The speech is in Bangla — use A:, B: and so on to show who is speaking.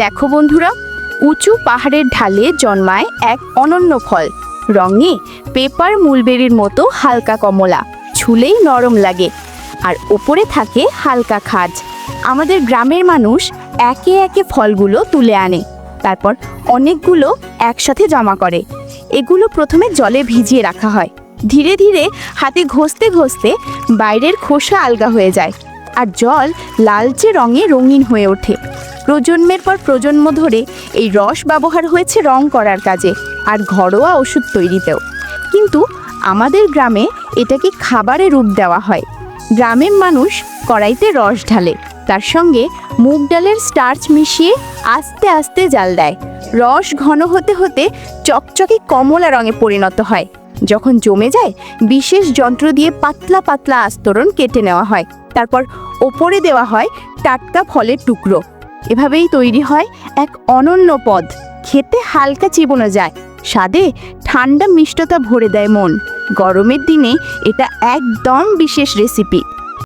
A: দেখো বন্ধুরা, উঁচু পাহাড়ের ঢালে জন্মায় এক অনন্য ফল। রঙে পেপার মুলবেরির মতো হালকা কমলা, ছুলেই নরম লাগে, আর ওপরে থাকে হালকা খাজ। আমাদের গ্রামের মানুষ একে একে ফলগুলো তুলে আনে, তারপর অনেকগুলো একসাথে জমা করে। এগুলো প্রথমে জলে ভিজিয়ে রাখা হয়। ধীরে ধীরে হাতে ঘষতে ঘষতে বাইরের খোসা আলগা হয়ে যায়, আর জল লালচে রঙে রঙিন হয়ে ওঠে। প্রজন্মের পর প্রজন্ম ধরে এই রস ব্যবহার হয়েছে রং করার কাজে আর ঘরোয়া ওষুধ তৈরিতেও। কিন্তু আমাদের গ্রামে এটাকে খাবারে রূপ দেওয়া হয়। গ্রামের মানুষ কড়াইতে রস ঢালে, তার সঙ্গে মুগ ডালের স্টার্চ মিশিয়ে আস্তে আস্তে জাল দেয়। রস ঘন হতে হতে চকচকে কমলা রঙে পরিণত হয়। যখন জমে যায়, বিশেষ যন্ত্র দিয়ে পাতলা পাতলা আস্তরণ কেটে নেওয়া হয়। তারপর ওপরে দেওয়া হয় টাটকা ফলের টুকরো। এভাবেই তৈরি হয় এক অনন্য পদ। খেতে হালকা চিবোনো যায়। স্বাদে ঠান্ডা মিষ্টতা ভরে দেয় মন। গরমের দিনে এটা একদম বিশেষ রেসিপি